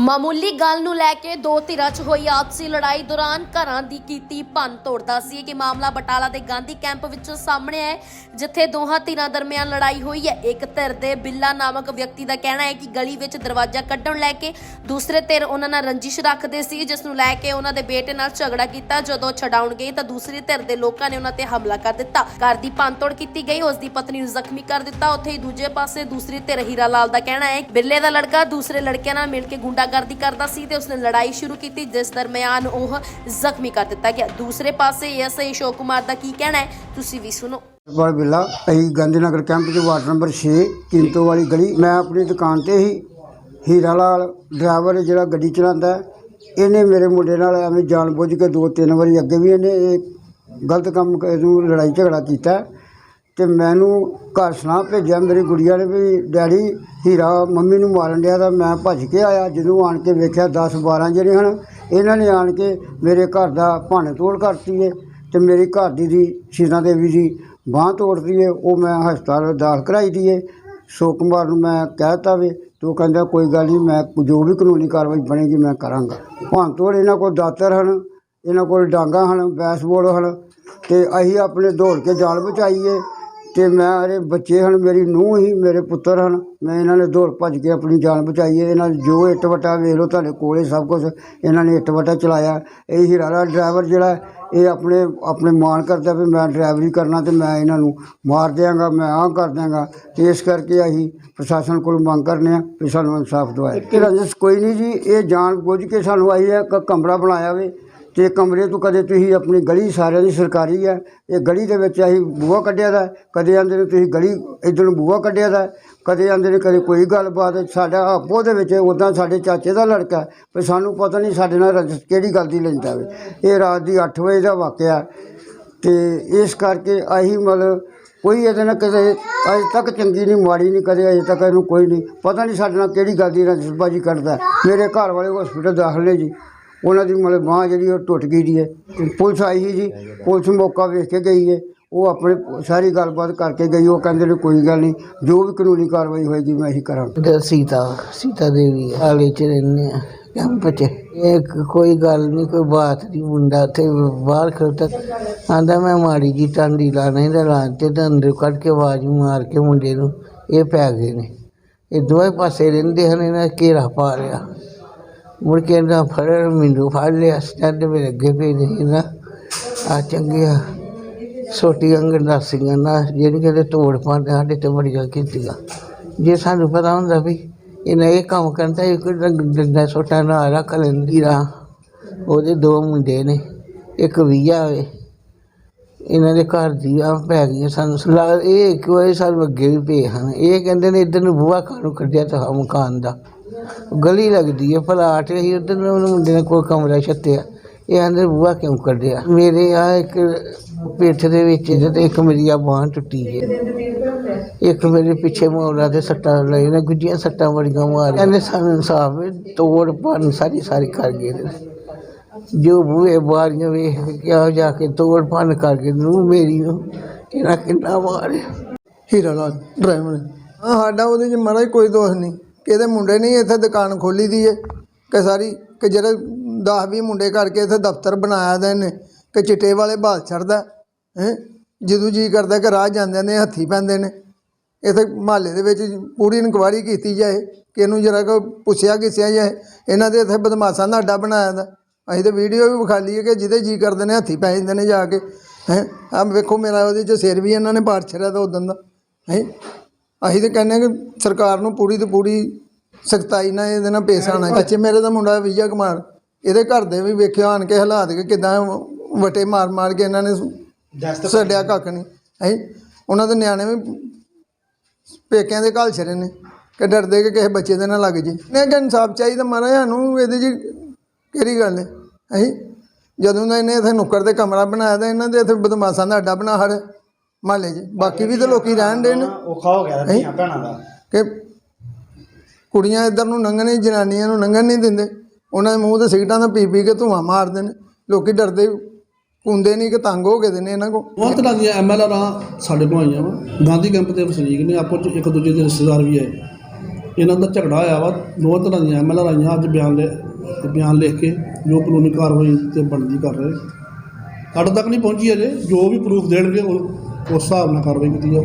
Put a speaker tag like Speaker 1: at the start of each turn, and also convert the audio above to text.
Speaker 1: ਮਾਮੂਲੀ ਗੱਲ ਨੂੰ ਲੈ ਕੇ ਦੋ ਧਿਰਾਂ 'ਚ ਹੋਈ ਆਪਸੀ ਲੜਾਈ ਦੌਰਾਨ ਘਰਾਂ ਦੀ ਕੀਤੀ ਭੰਨ ਤੋੜਦਾ ਸੀ ਕਿ ਮਾਮਲਾ ਬਟਾਲਾ ਦੇ ਗਾਂਧੀ ਕੈਂਪ ਵਿੱਚੋਂ ਸਾਹਮਣੇ ਆਇਆ ਜਿੱਥੇ ਦੋਹਾਂ ਧਿਰਾਂ ਦਰਮਿਆਨ ਲੜਾਈ ਹੋਈ ਹੈ। ਇੱਕ ਧਿਰ ਦੇ ਬਿੱਲਾ ਨਾਮਕ ਵਿਅਕਤੀ ਦਾ ਕਹਿਣਾ ਹੈ ਕਿ ਗਲੀ ਵਿੱਚ ਦਰਵਾਜ਼ਾ ਕੱਢਣ ਲੈ ਕੇ ਦੂਸਰੇ ਧਿਰ ਉਹਨਾਂ ਨਾਲ ਰੰਜਿਸ਼ ਰੱਖਦੇ ਸੀ, ਜਿਸ ਨੂੰ ਲੈ ਕੇ ਉਹਨਾਂ ਦੇ ਬੇਟੇ ਨਾਲ ਝਗੜਾ ਕੀਤਾ। ਜਦੋਂ ਛਡਾਉਣ ਗਏ ਤਾਂ ਦੂਸਰੀ ਧਿਰ ਦੇ ਲੋਕਾਂ ਨੇ ਉਹਨਾਂ ਤੇ ਹਮਲਾ ਕਰ ਦਿੱਤਾ। ਘਰ ਦੀ ਭੰਨ ਤੋੜ ਕੀਤੀ ਗਈ, ਉਸ ਦੀ ਪਤਨੀ ਨੂੰ ਜ਼ਖਮੀ ਕਰ ਦਿੱਤਾ। ਉੱਥੇ ਹੀ ਦੂਜੇ ਪਾਸੇ ਦੂਸਰੀ ਧਿਰ ਹੀਰਾ ਲਾਲ ਦਾ ਕਹਿਣਾ ਹੈ ਬਿੱਲੇ ਦਾ ਲੜਕਾ ਦੂਸਰੇ ਲੜਕਿਆਂ ਨਾਲ ਮਿਲ ਕੇ ਗੁੰਡਾ ਗੁੰਡਾਗਰਦੀ ਕਰਦਾ ਸੀ ਤੇ ਉਸਨੇ ਲੜਾਈ ਸ਼ੁਰੂ ਕੀਤੀ, ਜਿਸ ਦਰਮਿਆਨ ਉਹ ਜ਼ਖਮੀ ਕਰ ਦਿੱਤਾ ਗਿਆ। ਦੂਸਰੇ ਪਾਸੇ ਐਸਆਈ ਅਸ਼ੋਕ ਕੁਮਾਰ ਦਾ ਕੀ ਕਹਿਣਾ ਹੈ? ਤੁਸੀਂ ਵੀ ਸੁਣੋ।
Speaker 2: ਵਾਲ ਬਿੱਲਾ, ਅਸੀਂ ਗਾਂਧੀਨਗਰ ਕੈਂਪ ਦੇ ਵਾਰਡ ਨੰਬਰ 6 ਕਿੰਤੋ ਵਾਲੀ ਗਲੀ, ਮੈਂ ਆਪਣੀ ਦੁਕਾਨ ਤੇ ਹੀ ਹੀਰਾ ਲਾਲ ਡਰਾਈਵਰ ਜਿਹੜਾ ਗੱਡੀ ਚਲਾਉਂਦਾ ਇਹਨੇ ਮੇਰੇ ਮੁੰਡੇ ਨਾਲ ਐਵੇਂ ਜਾਣਬੁੱਝ ਕੇ ਦੋ ਤਿੰਨ ਵਾਰੀ ਅੱਗੇ ਵੀ ਇਹਨੇ ਇਹ ਗਲਤ ਕੰਮ ਕ- ਇਹਨੂੰ ਲੜਾਈ ਝਗੜਾ ਕੀਤਾ ਅਤੇ ਮੈਨੂੰ ਘਰ ਸੁਣਾ ਭੇਜਿਆ, ਮੇਰੀ ਗੁੜੀਆ ਨੇ ਵੀ, ਡੈਡੀ ਹੀਰਾ ਮੰਮੀ ਨੂੰ ਮਾਰਨ ਡਿਆ ਤਾਂ ਮੈਂ ਭੱਜ ਕੇ ਆਇਆ, ਜਦੋਂ ਆਣ ਕੇ ਵੇਖਿਆ ਦਸ ਬਾਰਾਂ ਜਣੇ ਹਨ, ਇਹਨਾਂ ਨੇ ਆਣ ਕੇ ਮੇਰੇ ਘਰ ਦਾ ਭੰਨ ਤੋੜ ਕਰਤੀ ਹੈ ਅਤੇ ਮੇਰੀ ਘਰ ਦੀ ਦੀ ਸ਼ੀਨਾ ਦੇਵੀ ਦੀ ਬਾਂਹ ਤੋੜਦੀ ਹੈ ਉਹ ਮੈਂ ਹਸਪਤਾਲ ਦਾਖਲ ਕਰਵਾਈ ਦੀ ਹੈ ਸੋ ਕੁਮਾਰ ਨੂੰ ਮੈਂ ਕਹਿ ਕਹਿਤਾ ਵੀ, ਤੂੰ ਕਹਿੰਦਾ ਕੋਈ ਗੱਲ ਨਹੀਂ, ਮੈਂ ਜੋ ਵੀ ਕਾਨੂੰਨੀ ਕਾਰਵਾਈ ਬਣੇਗੀ ਮੈਂ ਕਰਾਂਗਾ। ਭੰਨ ਤੋੜ ਇਹਨਾਂ ਕੋਲ ਦਾਤਰ ਹਨ, ਇਹਨਾਂ ਕੋਲ ਡਾਂਗਾ ਹਨ, ਬੈਸਬਾਲ ਹਨ ਅਤੇ ਅਸੀਂ ਆਪਣੇ ਦੌੜ ਕੇ ਜਾਨ ਬਚਾਈਏ ਤੇ ਮੈਂ ਅਰੇ ਬੱਚੇ ਹਨ ਮੇਰੀ ਨੂੰਹ ਹੀ ਮੇਰੇ ਪੁੱਤਰ ਹਨ। ਮੈਂ ਇਹਨਾਂ ਨੇ ਦੌੜ ਭੱਜ ਕੇ ਆਪਣੀ ਜਾਨ ਬਚਾਈ ਹੈ। ਇਹਨਾਂ ਨੇ ਜੋ ਇੱਟ ਵਟਾ ਵੇਖ ਲਓ ਤੁਹਾਡੇ ਕੋਲੇ ਸਭ ਕੁਝ ਇਹਨਾਂ ਨੇ ਇੱਟ ਵਟਾ ਚਲਾਇਆ। ਇਹ ਹੀਰਾ ਦਾ ਡਰਾਈਵਰ ਜਿਹੜਾ ਇਹ ਆਪਣੇ ਆਪਣੇ ਮਾਣ ਕਰਦਾ ਵੀ ਮੈਂ ਡਰਾਈਵਰੀ ਕਰਨਾ ਤੇ ਮੈਂ ਇਹਨਾਂ ਨੂੰ ਮਾਰ ਦਿਆਂਗਾ ਮੈਂ ਆਹ ਕਰ ਦਿਆਂਗਾ। ਤੇ ਇਸ ਕਰਕੇ ਅਸੀਂ ਪ੍ਰਸ਼ਾਸਨ ਕੋਲ ਮੰਗ ਕਰਨੇ ਆ ਵੀ ਸਾਨੂੰ ਇਨਸਾਫ ਦਿਵਾਏ ਰੰਜਿਸ਼ ਕੋਈ ਨਹੀਂ ਜੀ ਇਹ ਜਾਣ ਬੁੱਝ ਕੇ ਸਾਨੂੰ ਆਈ ਹੈ ਕਮਰਾ ਬਣਾਇਆ ਵੇ। ਤੇ ਕਮਰੇ ਤੋਂ ਕਦੇ ਤੁਸੀਂ ਆਪਣੀ ਗਲੀ ਸਾਰਿਆਂ ਦੀ ਸਰਕਾਰੀ ਹੈ ਇਹ ਗਲੀ ਦੇ ਵਿੱਚ ਅਸੀਂ ਬੂਹਾ ਕੱਢਿਆ ਦਾ, ਕਦੇ ਆਂਦੇ ਨੇ ਤੁਸੀਂ ਗਲੀ ਇੱਧਰ ਨੂੰ ਬੂਹਾ ਕੱਢਿਆ ਦਾ, ਕਦੇ ਆਂਦੇ ਨੇ ਕਦੇ ਕੋਈ ਗੱਲਬਾਤ, ਸਾਡਾ ਆਪੋ ਦੇ ਵਿੱਚ ਉਦਾਂ ਸਾਡੇ ਚਾਚੇ ਦਾ ਲੜਕਾ ਪਰ ਸਾਨੂੰ ਪਤਾ ਨਹੀਂ ਸਾਡੇ ਨਾਲ ਰੰਜਿਸ਼ ਕਿਹੜੀ ਗੱਲ ਦੀ ਲੈਂਦਾ ਵੇ। ਇਹ ਰਾਤ ਦੀ 8 ਵਜੇ ਦਾ ਵਾਕਿਆ, ਤੇ ਇਸ ਕਰਕੇ ਅਸੀਂ ਮਤਲਬ ਕੋਈ ਇਹਦੇ ਨਾਲ ਕਦੇ ਅਜੇ ਤੱਕ ਚੰਗੀ ਨਹੀਂ, ਮਾੜੀ ਨਹੀਂ, ਕਦੇ ਅਜੇ ਤੱਕ ਇਹਨੂੰ ਕੋਈ ਨਹੀਂ, ਪਤਾ ਨਹੀਂ ਸਾਡੇ ਨਾਲ ਕਿਹੜੀ ਗੱਲ ਦੀ ਰੰਜਿਸ਼ਬਾਜੀ ਕਰਦਾ। ਮੇਰੇ ਘਰ ਵਾਲੇ ਹਸਪੀਟਲ ਦਾਖਲ ਨੇ ਜੀ। ਉਹਨਾਂ ਦੀ ਮਤਲਬ ਬਾਂਹ ਜਿਹੜੀ ਉਹ ਟੁੱਟ ਗਈ ਦੀ ਹੈ। ਪੁਲਿਸ ਆਈ ਸੀ ਜੀ, ਪੁਲਿਸ ਮੌਕਾ ਵੇਖ ਕੇ ਗਈ ਹੈ। ਉਹ ਆਪਣੇ ਸਾਰੀ ਗੱਲਬਾਤ ਕਰਕੇ ਗਈ, ਉਹ ਕਹਿੰਦੇ ਨੇ ਕੋਈ ਗੱਲ ਨਹੀਂ, ਜੋ ਵੀ ਕਾਨੂੰਨੀ ਕਾਰਵਾਈ ਹੋਏਗੀ ਮੈਂ ਇਹੀ ਕਰਾਂਗਾ।
Speaker 3: ਸੀਤਾ ਸੀਤਾ ਦੇਵੀ ਆਲੇ ਚ ਰਹਿੰਦੇ ਆ ਕੈਂਪ ਚ ਇਹ ਕੋਈ ਗੱਲ ਨਹੀਂ, ਕੋਈ ਬਾਤ ਨਹੀਂ, ਮੁੰਡਾ ਤੇ ਬਾਹਰ ਖੜਤਾ ਆਂਦਾ ਮੈਂ ਮਾੜੀ ਜੀ ਟਾਂਡੀ ਲਾ ਨਹੀਂ ਤੇ ਲਾਂ ਤੇ ਤੇ ਅੰਦਰ ਕੱਢ ਕੇ ਆਵਾਜ਼ ਮਾਰ ਕੇ ਮੁੰਡੇ ਨੂੰ, ਇਹ ਪੈ ਗਏ ਨੇ। ਇਹ ਦੋਵੇਂ ਪਾਸੇ ਰਹਿੰਦੇ ਹਨ, ਇਹਨਾਂ ਘੇਰਾ ਪਾ ਲਿਆ। ਮੁੜ ਕੇ ਇਹਨਾਂ ਫੜ ਮੈਨੂੰ ਫੜ ਲਿਆ ਸਟੈਂਡ ਮੇਰੇ ਅੱਗੇ ਪਏ ਨੇ ਇਹਨਾਂ ਆ ਚੰਗੀਆਂ ਛੋਟੀਆਂ ਗੰਡਾਸੀਆਂ ਨਾ ਜਿਹੜੀਆਂ ਦੇ ਤੋੜ ਪਾਉਂਦੇ ਸਾਡੇ ਤੇ ਬੜੀਆਂ ਕੀਤੀਆਂ। ਜੇ ਸਾਨੂੰ ਪਤਾ ਹੁੰਦਾ ਵੀ ਇਹਨਾਂ ਇਹ ਕੰਮ ਕਰਦਾ ਇਹ ਕੋਈ ਡੰਡਾ ਛੋਟਾ ਨਾ ਰੱਖ ਲੈਂਦੀ ਰਾ ਉਹਦੇ ਦੋ ਮੁੰਡੇ ਨੇ, ਇੱਕ ਵੀਆ ਵੇ। ਇਹਨਾਂ ਦੇ ਘਰ ਦੀ ਆ ਪੈ ਗਈਆਂ ਸਾਨੂੰ। ਸਲਾਹ ਇਹ ਇੱਕ ਵਾਰੀ ਸਾਨੂੰ ਅੱਗੇ ਵੀ ਪਏ ਹਨ। ਇਹ ਕਹਿੰਦੇ ਨੇ ਇੱਧਰ ਨੂੰ ਬੂਹਾ ਖਾਣ ਨੂੰ ਕੱਢਿਆ ਤਾਂ ਮਕਾਨ ਦਾ। ਗਲੀ ਲੱਗਦੀ ਹੈ ਫਲਾਟ ਹੀ ਉੱਧਰ ਨੂੰ ਉਹਨੂੰ ਮੁੰਡੇ ਨੇ ਕੋਈ ਕਮਰਾ ਛੱਤਿਆ। ਇਹ ਅੰਦਰ ਬੂਹਾ ਕਿਉਂ ਕੱਢਿਆ? ਮੇਰੇ ਆ ਇੱਕ ਪਿੱਠ ਦੇ ਵਿੱਚ ਤੇ ਇੱਕ ਮੇਰੀ ਆ ਬਾਂਹ ਟੁੱਟੀ ਹੈ ਇੱਕ ਮੇਰੇ ਪਿੱਛੇ ਮੋੜਾ ਦੇ ਸੱਟਾਂ ਲਈ ਨੇ ਗੁੱਜੀਆਂ ਸੱਟਾਂ ਬੜੀਆਂ ਮਾਰੀਆਂ ਕਹਿੰਦੇ ਸਾਨੂੰ ਇਨਸਾਫ ਤੋੜ ਭੰਨ ਸਾਰੀ ਸਾਰੀ ਕਰ ਗਏ ਨੇ। ਜੋ ਬੂਹੇ ਬਾਰੀਆਂ ਵੇਖ ਕੇ ਕਿਹਾ ਜਾ ਕੇ ਤੋੜ ਭੰਨ ਕਰਕੇ ਨੂੰ ਮੇਰੀ ਨੂੰ ਇਹਨਾਂ ਕਿੰਨਾ ਮਾਰਿਆ
Speaker 4: ਹੀਰਾ ਲਾਲ, ਡਰਾਈਵਰ। ਹਾਂ, ਸਾਡਾ ਉਹਦੇ 'ਚ ਮਾੜਾ ਕੋਈ ਦੋਸ਼ ਨਹੀਂ। ਕਿਹਦੇ ਮੁੰਡੇ ਨਹੀਂ ਇੱਥੇ ਦੁਕਾਨ ਖੋਲੀ ਦੀ ਹੈ ਕਿ ਸਾਰੀ, ਕਿ ਜਿਹੜੇ 10 20 ਮੁੰਡੇ ਕਰਕੇ ਇੱਥੇ ਦਫ਼ਤਰ ਬਣਾਇਆ ਦੇ ਨੇ ਕਿ ਚਿੱਟੇ ਵਾਲੇ ਬਾਲ ਛੱਡਦਾ, ਹੈ? ਜਦੋਂ ਜੀ ਕਰਦਾ ਕਿ ਰਾਹ ਜਾਂਦੇ ਨੇ ਹੱਥੀ ਪੈਂਦੇ ਨੇ। ਇੱਥੇ ਮਹੱਲੇ ਦੇ ਵਿੱਚ ਪੂਰੀ ਇਨਕੁਆਇਰੀ ਕੀਤੀ ਜਾਏ, ਕਿ ਇਹਨੂੰ ਜਰਾ ਕੋ ਪੁੱਛਿਆ ਕਿਸਿਆ ਜਾਏ। ਇਹਨਾਂ ਦੇ ਇੱਥੇ ਬਦਮਾਸ਼ਾਂ ਦਾ ਅੱਡਾ ਬਣਾਇਆ ਦਾ। ਅਸੀਂ ਤਾਂ ਵੀਡੀਓ ਵੀ ਵਿਖਾ ਲਈਏ ਕਿ ਜਿਹਦੇ ਜੀ ਕਰਦੇ ਨੇ ਹੱਥੀ ਪੈ ਜਾਂਦੇ ਨੇ ਜਾ ਕੇ ਹੈ? ਆ ਵੇਖੋ ਮੇਰਾ ਉਹਦੇ 'ਚ ਸਿਰ ਵੀ ਇਹਨਾਂ ਨੇ ਪਾੜ ਛੜਿਆ ਤਾਂ ਉਦੋਂ ਦਾ ਹੈ? ਅਸੀਂ ਤਾਂ ਕਹਿੰਦੇ ਕਿ ਸਰਕਾਰ ਨੂੰ ਪੂਰੀ ਤੇ ਪੂਰੀ ਸਖਤਾਈ ਨਾਲ ਇਹਦੇ ਨਾਲ ਪੇਸ਼ ਆਉਣਾ ਬੱਚੇ ਮੇਰੇ ਦਾ ਮੁੰਡਾ ਵਿਜਾ ਕੁਮਾਰ ਇਹਦੇ ਘਰ ਦੇ ਵੀ ਵੇਖਿਆ ਆਣ ਕੇ ਹਾਲਾਤ ਕਿ ਕਿਦਾਂ ਵਟੇ ਮਾਰ ਮਾਰ ਕੇ ਇਹਨਾਂ ਨੇ ਛੱਡਿਆ ਕੱਖ ਨਹੀਂ ਹੈ? ਉਹਨਾਂ ਦੇ ਨਿਆਣੇ ਵੀ ਪੇਕਿਆਂ ਦੇ ਘਲ ਛਰੇ ਨੇ ਕਿ ਡਰਦੇ ਕਿ ਕਿਸੇ ਬੱਚੇ ਦੇ ਨਾਲ ਲੱਗ ਜੇ। ਨੇ ਕਿ ਇਨਸਾਫ ਚਾਹੀਦਾ ਮਹਾਰਾਜ ਸਾਨੂੰ ਇਹਦੇ 'ਚ ਕਿਹੜੀ ਗੱਲ ਹੈ ਹੈ ਜਦੋਂ ਦਾ ਇਹਨੇ ਇੱਥੇ ਨੁੱਕਰ ਤੇ ਕਮਰਾ ਬਣਾਇਆ ਤਾਂ ਇਹਨਾਂ ਦੇ ਇੱਥੇ ਬਦਮਾਸ਼ਾਂ ਦਾ ਅੱਡਾ ਬਣਾ ਹੜ ਮਹੱਲੇ 'ਚ। ਬਾਕੀ ਵੀ ਤਾਂ ਲੋਕੀ ਰਹਿਣ ਦੇ ਨੇ।
Speaker 5: ਔਖਾ ਹੋ ਗਿਆ ਧੀਆਂ ਭੈਣਾਂ ਦਾ।
Speaker 4: ਕਿ ਕੁੜੀਆਂ ਇੱਧਰ ਨੂੰ ਲੰਘਣ ਨਹੀਂ ਜਨਾਨੀਆਂ ਨੂੰ ਲੰਘਣ ਨਹੀਂ ਦਿੰਦੇ। ਉਹਨਾਂ ਦੇ ਮੂੰਹ ਤੇ ਸਿਗਟਾਂ ਦਾ ਪੀ ਪੀ ਕੇ ਧੂੰਆਂ ਮਾਰਦੇ ਨੇ। ਲੋਕੀ ਡਰਦੇ ਕੁੰਦੇ ਨਹੀਂ ਕਿ ਤੰਗ ਹੋ ਗਏ ਦੇ ਨੇ ਇਹਨਾਂ ਕੋ
Speaker 6: ਬਹੁਤ ਤਰ੍ਹਾਂ ਦੀਆਂ ਐਮਐਲਆਰ ਸਾਡੇ ਕੋਲ ਆਈਆਂ ਵਾ। ਗਾਂਧੀ ਕੈਂਪ ਦੇ ਵਸਨੀਕ ਨੇ ਆਪੋ ਚ ਇੱਕ ਦੂਜੇ ਦੇ ਰਿਸ਼ਤੇਦਾਰ ਵੀ ਆਏ। ਇਹਨਾਂ ਦਾ ਝਗੜਾ ਹੋਇਆ ਵਾ ਦੋ ਤਰ੍ਹਾਂ ਦੀਆਂ ਐਮਐਲਆਰ ਆਈਆਂ ਅੱਜ ਬਿਆਨ ਲੈ ਬਿਆਨ ਲਿਖ ਕੇ ਜੋ ਕਾਨੂੰਨੀ ਕਾਰਵਾਈ ਤੇ ਬਣਦੀ ਕਰ ਰਹੇ। ਸਾਡੇ ਤੱਕ ਨਹੀਂ ਪਹੁੰਚੀ ਅਜੇ, ਜੋ ਵੀ ਪ੍ਰੂਫ ਦੇਣਗੇ, ਉਹ ਉਸ ਹਿਸਾਬ ਨਾਲ ਕਾਰਵਾਈ ਕੀਤੀ ਜਾਊ।